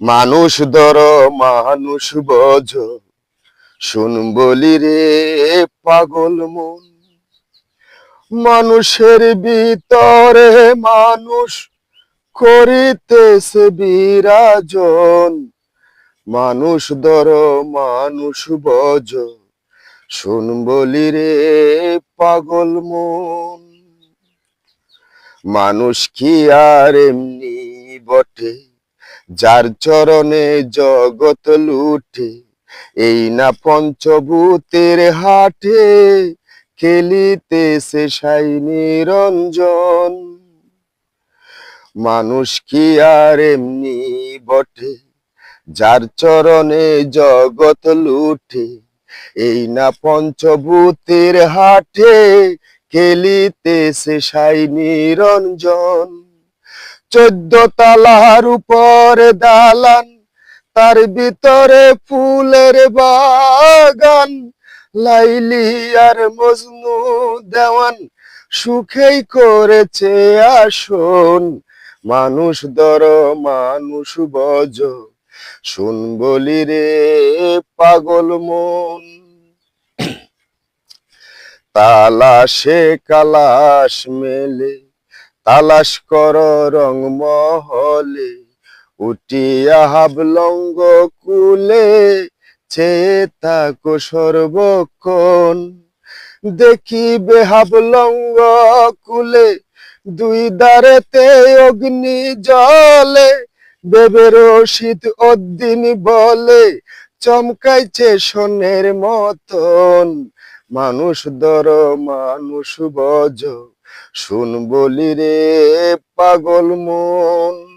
মানুষ ধর, মানুষ বজ শুন বলি রে, পাগল মন। মানুষের ভিতরে মানুষ করিতেছে বিরাজন। মানুষ ধর, মানুষ বজ শুন বলি রে, পাগল মন। মানুষ কি আর এমনি বটে? যার চরণে জগত লুটে, এই না পঞ্চভূতের হাটে খেলিতে সে সাই নিরঞ্জন। মানুষ কি আর এমনি বটে, যার চরণে জগত লুটে, এই না পঞ্চভূতের হাটে খেলিতে সে সাই নিরঞ্জন। চোদ্দ তালার উপরে দালান, তার ভিতরে ফুলের বাগান লাইলি আর মজনু দেওয়ান, সুখেই করেছে আসন। মানুষ দর, মানুষ বজ, শুন বলি রে পাগল মন। তালাশে কালাশ মেলে তালাশ কর রং মহলে, উঠিয়া হাবলঙ্গ কুলে, চেয়ে তাকো সর্বক্ষণ। দেখিবে হাবলঙ্গ কুলে, দুই দারেতে অগ্নি জলে বেবের শীত অদ্দিন বলে, চমকাইছে সোনের মতন। মানুষ দর মানুষ বজ শুন বলি রে পাগল মন।